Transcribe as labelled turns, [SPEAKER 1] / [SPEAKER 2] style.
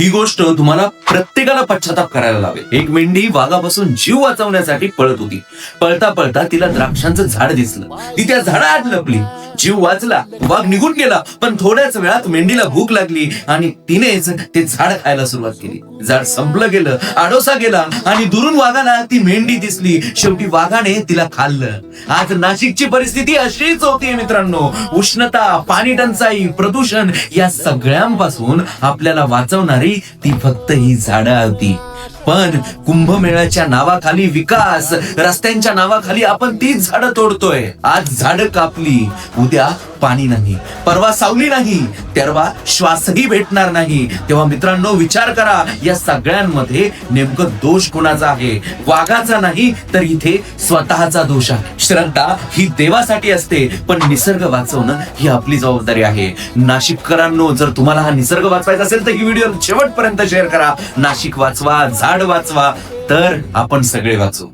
[SPEAKER 1] ही गोष्ट तुम्हाला प्रत्येकाला पश्चाताप करायला लावेल. एक मेंढी वाघापासून जीव वाचवण्यासाठी पळत होती. पळता पळता तिला द्राक्षांचं झाड दिसलं. ती त्या झाडात लपली. जीव वाचला वाघ निघून गेला पण थोड्याच वेळात मेंढीला भूक लागली आणि तिनेच ते झाड खायला सुरुवात केली. झाड संपलं गेलं आडोसा गेला आणि दुरून वाघाला ती मेंढी दिसली. शेवटी वाघाने तिला खाल्लं. आज नाशिकची परिस्थिती अशीच होती मित्रांनो. उष्णता पाणी टंचाई प्रदूषण या सगळ्यांपासून आपल्याला वाचवणारी ती फक्त ही झाडं होती. पण कुंभमेळ्याच्या नावाखाली विकास रस्त्यांच्या नावाखाली आपण तीच झाडं तोडतोय. आज झाडं कापली उद्या पाणी नाही परवा सावली नाही तेव्हा श्वासही भेटणार नाही. तेव्हा मित्रांनो विचार करा या सगळ्यांमध्ये नेमकं दोष कोणाचा आहे? वाघाचा नाही तर इथे स्वतःचा दोष आहे. श्रद्धा ही देवासाठी असते पण निसर्ग वाचवणं ही आपली जबाबदारी आहे. नाशिककरांनो जर तुम्हाला हा निसर्ग वाचवायचा असेल तर ही व्हिडिओ शेवटपर्यंत शेअर करा. नाशिक वाचवा झाड वाचवा तर आपण सगळे वाचू.